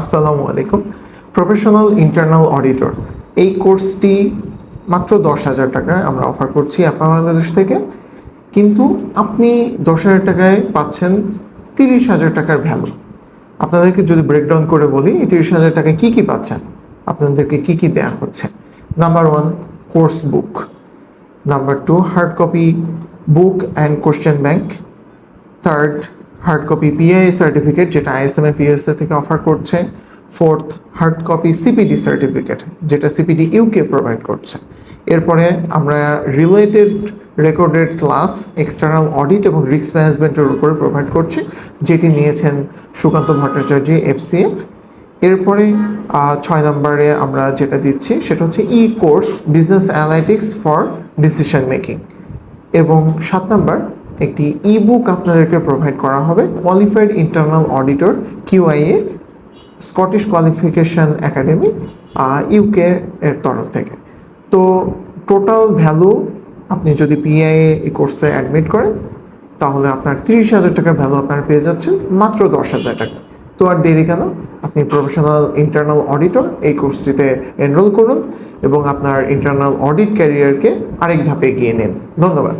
আসসালামু আলাইকুম। Professional internal auditor এই কোর্সটি মাত্র দশ হাজার টাকায় আমরা অফার করছি আপা বাংলাদেশ থেকে। কিন্তু আপনি দশ হাজার টাকায় পাচ্ছেন তিরিশ হাজার টাকার ভ্যালু আপনাদেরকে যদি ব্রেকডাউন করে বলি, এই তিরিশ হাজার টাকায় কী কী পাচ্ছেন? আপনাদেরকে কী কী দেওয়া হচ্ছে? Number one course book number two hard copy book and question bank third hard copy PI certificate যেটা আইএসএমএ পিএসএ থেকে অফার করছে। Fourth hard copy CPD certificate যেটা সিপিডি ইউকে প্রোভাইড করছে। এরপরে আমরা related recorded class external audit এবং risk ম্যানেজমেন্টের উপরে প্রোভাইড করছি, যেটি নিয়েছেন সুকান্ত ভট্টাচার্য এফসিএ এরপরে ছয় নম্বরে আমরা যেটা দিচ্ছি, সেটা হচ্ছে e course business analytics for decision making এবং সাত নাম্বার একটি ই বুক আপনাদেরকে প্রোভাইড করা হবে qualified internal auditor QIA Scottish qualification academy UK এর তরফ থেকে। তো টোটাল ভ্যালু আপনি যদি পিআইএ এই কোর্সে অ্যাডমিট করেন, তাহলে আপনার তিরিশ হাজার টাকার ভ্যালু আপনারা পেয়ে যাচ্ছেন, মাত্র দশ হাজার টাকা তো আর দেরি কেন? আপনি প্রফেশনাল ইন্টারনাল অডিটর এই কোর্সটিতে এনরোল করুন এবং আপনার ইন্টারনাল অডিট ক্যারিয়ারকে আরেক ধাপে এগিয়ে নিন। ধন্যবাদ।